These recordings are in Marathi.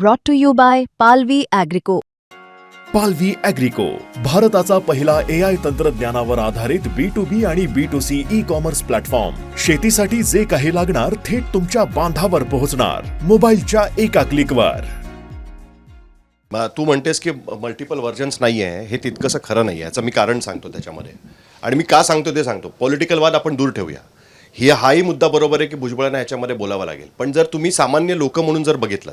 brought to you by Palvi Agrico. पालवी अॅग्रिको भारताचा पहिला ए आय तंत्रज्ञानावर आधारित बी टू बी आणि B to C e commerce platform शेतीसाठी जे काही लागणार थेट तुमच्या बांधावर पोहोचणार. मोबाईलच्या एका क्लिकवर तू म्हणतेस की मल्टिपल व्हर्जन्स नाही आहे हे तितकंसं खरं नाही आहे याचं मी कारण सांगतो त्याच्यामध्ये. आणि मी का सांगतो ते सांगतो. पॉलिटिकल वाद आपण दूर ठेवूया. ही हाही मुद्दा बरोबर आहे की भुजबळांना याच्यामध्ये बोलावं लागेल. पण जर तुम्ही सामान्य लोक म्हणून जर बघितलं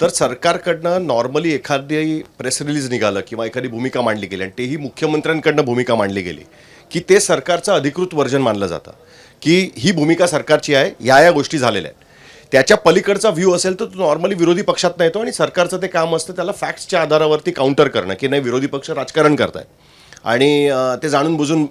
तर सरकारकडनं नॉर्मली एखादी प्रेस रिलीज निघालं किंवा एखादी भूमिका मांडली गेली आणि तेही मुख्यमंत्र्यांकडनं भूमिका मांडली गेली की ते सरकारचं अधिकृत वर्जन मानलं जातं की ही भूमिका सरकारची आहे या या गोष्टी झालेल्या आहेत. त्याच्या पलीकडचा व्ह्यू असेल तर तो नॉर्मली विरोधी पक्षात येतो आणि सरकारचं ते काम असतं त्याला फॅक्ट्सच्या आधारावरती काउंटर करणं की नाही विरोधी पक्ष राजकारण करत आहे आणि ते जाणून बुजून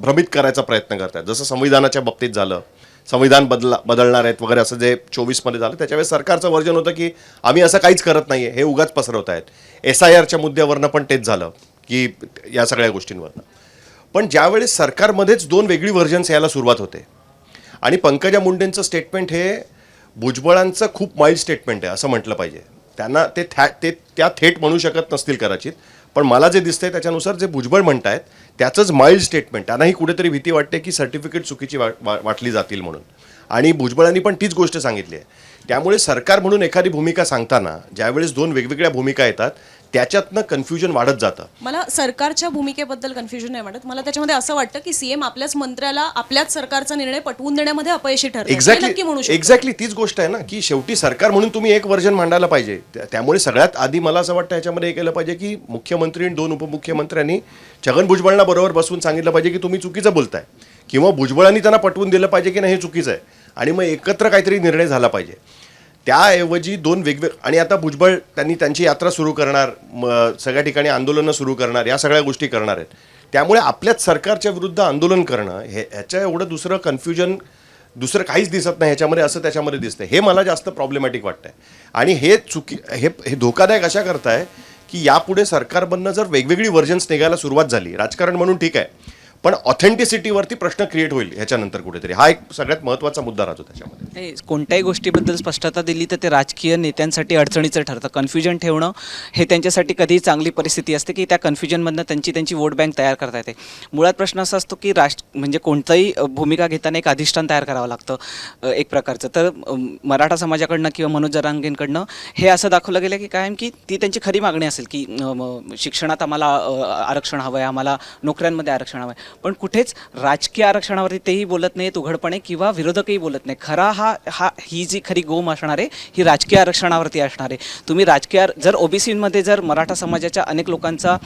भ्रमित करायचा प्रयत्न करत आहेत जसं संविधानाच्या बाबतीत झालं संविधान बदला बदलणार आहेत वगैरे असं जे चोवीसमध्ये झालं त्याच्यावेळेस सरकारचं वर्जन होतं की आम्ही असं काहीच करत नाही आहे हे उगाच पसरवत आहेत. एस आय आरच्या मुद्द्यावरनं पण तेच झालं की या सगळ्या गोष्टींवरनं. पण ज्यावेळेस सरकारमध्येच दोन वेगळी व्हर्जन्स यायला सुरुवात होते आणि पंकजा मुंडेंचं स्टेटमेंट हे भुजबळांचं खूप माईल्ड स्टेटमेंट आहे असं म्हटलं पाहिजे. त्यांना ते थ्या ते त्या थेट म्हणू शकत नसतील कदाचित. पण मला जे दिसतंय त्याच्यानुसार जे भुजबळ म्हणतायत त्याचंच माइल्ड स्टेटमेंट त्यांनाही कुठेतरी भीती वाटते की सर्टिफिकेट चुकीची वा- वाटली जातील म्हणून. आणि भुजबळांनी पण तीच गोष्ट सांगितली आहे. त्यामुळे सरकार म्हणून एखादी भूमिका सांगताना ज्यावेळेस दोन वेगवेगळ्या भूमिका येतात त्याच्यातनं कन्फ्युजन वाढत जातं. मला सरकारच्या भूमिकेबद्दल कन्फ्युजन नाही वाटत. मला त्याच्यामध्ये असं वाटतं की सीएम आपल्याच मंत्र्याला आपल्याच सरकारचा निर्णय पटवून देण्यामध्ये अपयशी नक्की एक्झॅक्टली एक्झॅक्टली तीच गोष्ट आहे ना की शेवटी सरकार म्हणून तुम्ही एक वर्जन मांडायला पाहिजे. त्या- त्यामुळे सगळ्यात आधी मला असं वाटतं याच्यामध्ये हे केलं पाहिजे की मुख्यमंत्री आणि दोन उपमुख्यमंत्र्यांनी छगन भुजबळांना बरोबर बसून सांगितलं पाहिजे की तुम्ही चुकीचं बोलताय. किंवा भुजबळांनी त्यांना पटवून दिलं पाहिजे की नाही हे चुकीचं आहे. आणि मग एकत्र काहीतरी निर्णय झाला पाहिजे. त्याऐवजी दोन वेगवेग आणि आता भुजबळ त्यांनी त्यांची यात्रा सुरू करणार म सगळ्या ठिकाणी आंदोलनं सुरू करणार या सगळ्या गोष्टी करणार आहेत. त्यामुळे आपल्याच सरकारच्या विरुद्ध आंदोलन करणं हे ह्याच्या एवढं दुसरं कन्फ्युजन दुसरं काहीच दिसत नाही ह्याच्यामध्ये असं त्याच्यामध्ये दिसतंय. हे मला जास्त प्रॉब्लेमॅटिक वाटतंय. आणि हे चुकी हे हे धोकादायक अशा करताय की यापुढे सरकारमधनं जर वेगवेगळी व्हर्जन्स निघायला सुरुवात झाली राजकारण म्हणून ठीक आहे पण ऑथेंटिसिटीवरती प्रश्न क्रिएट होईल ह्याच्यानंतर कुठेतरी. हा एक सगळ्यात महत्त्वाचा मुद्दा राहतो त्याच्यामध्ये. नाही कोणत्याही गोष्टीबद्दल स्पष्टता दिली तर ते राजकीय नेत्यांसाठी अडचणीचं ठरतं. कन्फ्युजन ठेवणं हे त्यांच्यासाठी कधीही चांगली परिस्थिती असते की त्या कन्फ्युजनमधनं त्यांची त्यांची वोट बँक तयार करता येते. मुळात प्रश्न असा असतो की राष्ट्र म्हणजे कोणताही भूमिका घेताना एक अधिष्ठान तयार करावं लागतं एक प्रकारचं. तर मराठा समाजाकडनं किंवा मनोज जरांगेंकडनं हे असं दाखवलं गेलं की कायम की ती त्यांची खरी मागणी असेल की शिक्षणात आम्हाला आरक्षण हवं आहे आम्हाला नोकऱ्यांमध्ये आरक्षण हवं आहे पण कुठेच राजकीय आरक्षणावरती तेही बोलत नाहीत उघडपणे किंवा विरोधकही बोलत नाही खरा हा हा ही जी खरी गोम असणार आहे ही राजकीय आरक्षणावरती असणार आहे. तुम्ही राजकीय जर ओबीसीमध्ये जर मराठा समाजाच्या अनेक लोकांचा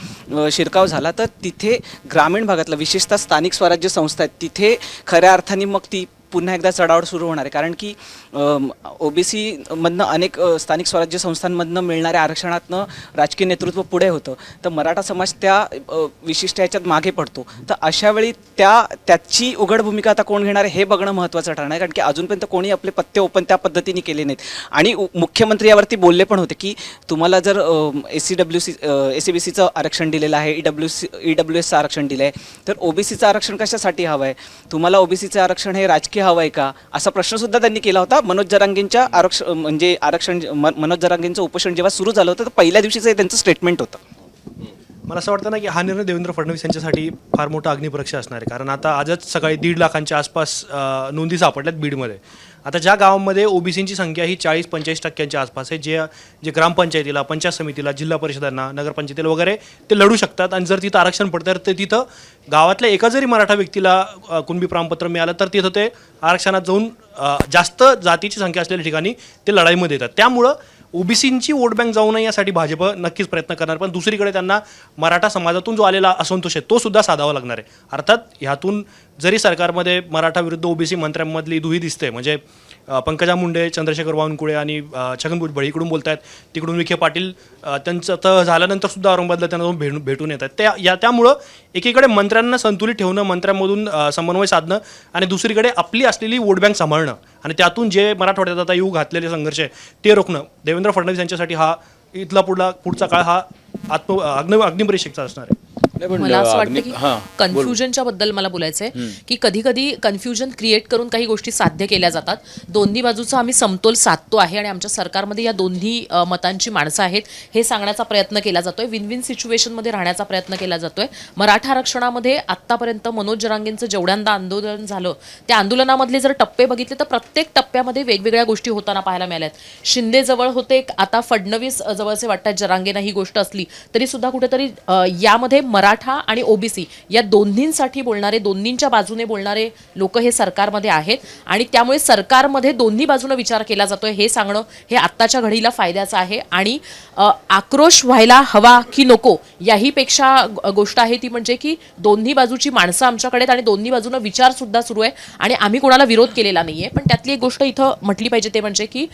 शिरकाव झाला तर तिथे ग्रामीण भागातलं विशेषतः स्थानिक स्वराज्य संस्था आहेत तिथे खऱ्या अर्थाने मग ती पुन्हा एकदा चढावड सुरू होणार आहे. कारण की ओ बी सीमधनं अनेक स्थानिक स्वराज्य संस्थांमधनं मिळणाऱ्या आरक्षणातनं राजकीय नेतृत्व पुढे होतं. तर मराठा समाज त्या विशिष्ट ह्याच्यात मागे पडतो. तर अशा वेळी त्या त्याची उघड भूमिका आता कोण घेणार आहे हे बघणं महत्त्वाचं ठरणार आहे. कारण की अजूनपर्यंत कोणी आपले पत्ते ओपन त्या पद्धतीने केले नाहीत. आणि उ- मुख्यमंत्री यावरती बोलले पण होते की तुम्हाला जर S C W C A C B सीचं आरक्षण दिलेलं आहे E W C E W एसचं आरक्षण दिलं आहे तर ओबीसीचं आरक्षण कशासाठी हवं आहे? तुम्हाला ओबीसीचं आरक्षण हे राजकीय हवं आहे का? असा प्रश्नसुद्धा त्यांनी केला होता. मनोज जरांगेंच्या आरक्षण म्हणजे आरक्षण मनोज जरांगींचं उपोषण जेव्हा सुरू झालं होतं तर पहिल्या दिवशीचं हे त्यांचं स्टेटमेंट होतं. मला असं वाटतं ना की हा निर्णय देवेंद्र फडणवीस यांच्यासाठी फार मोठा अग्निपरीक्षा असणार आहे. कारण आता आजच सकाळी दीड लाखांच्या आसपास नोंदी सापडल्यात बीडमध्ये. आता ज्या गावामध्ये ओबीसींची संख्या ही चाळीस पंचेचाळीस टक्क्यांच्या आसपास आहे जे जे ग्रामपंचायतीला पंचायत समितीला जिल्हा परिषदांना नगरपंचायतीला वगैरे ते लढू शकतात. आणि जर तिथं आरक्षण पडतं तर ते तिथं गावातल्या एका जरी मराठा व्यक्तीला कुणबी प्रमाणपत्र मिळालं तर तिथं ते आरक्षणात जाऊन जास्त जातीची संख्या असलेल्या ठिकाणी ते लढाईमध्ये येतात. त्यामुळं ओबीसींची वोट बँक जाऊ नये यासाठी भाजप नक्कीच प्रयत्न करणार पण दुसरीकडे त्यांना मराठा समाजातून जो आलेला असंतोष आहे तो सुद्धा साधावा लागणार आहे. अर्थात ह्यातून जरी सरकारमध्ये मराठा विरुद्ध ओबीसी मंत्र्यांमधली दुही दिसते म्हणजे पंकजा मुंडे चंद्रशेखर बावनकुळे आणि छगन भुजबळ इकडून बोलत आहेत तिकडून विखे पाटील त्यांचं तर झाल्यानंतर सुद्धा औरंगाबादला त्यांना जाऊन भेटून भेटून येत आहेत त्या या त्यामुळं एकीकडे मंत्र्यांना संतुलित ठेवणं मंत्र्यांमधून समन्वय साधणं आणि दुसरीकडे आपली असलेली वोट बँक सांभाळणं आणि त्यातून जे मराठवाड्यात आता येऊ घातलेले संघर्ष आहे ते रोखणं. देवेंद्र फडणवीस यांच्यासाठी हा इथला पुढला पुढचा काळ हा आत्म अग्नि अग्निपरीक्षेचा असणार आहे. मला असं वाटतं की. कन्फ्युजनच्या बद्दल मला बोलायचं आहे की कधी कधी कन्फ्युजन क्रिएट करून काही गोष्टी साध्य केल्या जातात. दोन्ही बाजूचा आम्ही समतोल साधतो आहे आणि आमच्या सरकारमध्ये या दोन्ही मतांची माणसं आहेत हे सांगण्याचा प्रयत्न केला जातोय. विन विन सिच्युएशनमध्ये राहण्याचा प्रयत्न केला जातोय. मराठा आरक्षणामध्ये आत्तापर्यंत मनोज जरांगेंचं जेवढ्यांदा आंदोलन झालं त्या आंदोलनामधले जर टप्पे बघितले तर प्रत्येक टप्प्यामध्ये वेगवेगळ्या गोष्टी होताना पाहायला मिळाल्यात. शिंदे जवळ होते आता फडणवीस जवळचे वाटतात जरांगेना ही गोष्ट असली तरी सुद्धा कुठेतरी यामध्ये मराठा आणि ओबीसी या दोन्हींसाठी बोलणारे दोन्हींच्या बाजूने बोलणारे लोक हे सरकारमध्ये आहेत आणि त्यामुळे सरकारमध्ये दोन्ही बाजूने विचार केला जातोय हे सांगणं हे आत्ताच्या घडीला फायद्याचं आहे. आणि आक्रोश व्हायला हवा की नको याहीपेक्षा गोष्ट आहे ती म्हणजे की दोन्ही बाजूची माणसं आमच्याकडे आणि दोन्ही बाजूनं विचार सुद्धा सुरू आहे आणि आम्ही कोणाला विरोध केलेला नाहीये. पण त्यातली एक गोष्ट इथं म्हटली पाहिजे ते म्हणजे की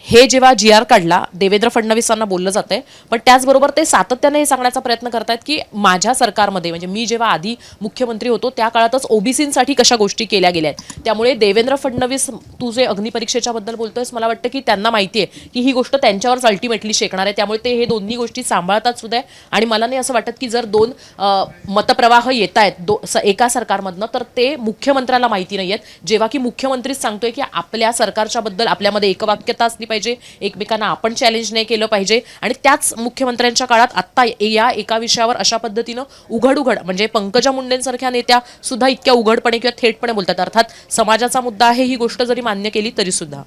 हे जेव्हा जी आर काढला देवेंद्र फडणवीसांना बोललं जातंय पण त्याचबरोबर ते सातत्याने हे सांगण्याचा प्रयत्न करतायत की माझ्या सरकारमध्ये म्हणजे मी जेव्हा आधी मुख्यमंत्री होतो त्या काळातच ओबीसींसाठी कशा गोष्टी केल्या गेल्या आहेत? त्यामुळे देवेंद्र फडणवीस तू जे अग्निपरीक्षेच्या बद्दल बोलतोयस मला वाटतं की त्यांना माहिती आहे की ही गोष्ट त्यांच्यावरच अल्टिमेटली शेकणार आहे. त्यामुळे ते हे दोन्ही गोष्टी सांभाळतात सुद्धा आहे. आणि मला नाही असं वाटत की जर दोन मतप्रवाह येत आहेत दो स- एका सरकारमधनं तर ते मुख्यमंत्र्याला माहिती नाही आहेत. जेव्हा की मुख्यमंत्रीच सांगतोय की आपल्या सरकारच्या बद्दल आपल्यामध्ये एकवाक्यता असली पाहिजे एकमेकांना आपण चॅलेंज नाही केलं पाहिजे. आणि त्याच मुख्यमंत्र्यांच्या काळात आत्ता या एका विषयावर अशा पद्धतीनं उघड उघड म्हणजे पंकजा मुंडेंसारख्या नेत्या सुद्धा इतक्या उघडपणे किंवा थेटपणे बोलतात. अर्थात समाजाचा मुद्दा आहे ही गोष्ट जरी मान्य केली तरी सुद्धा.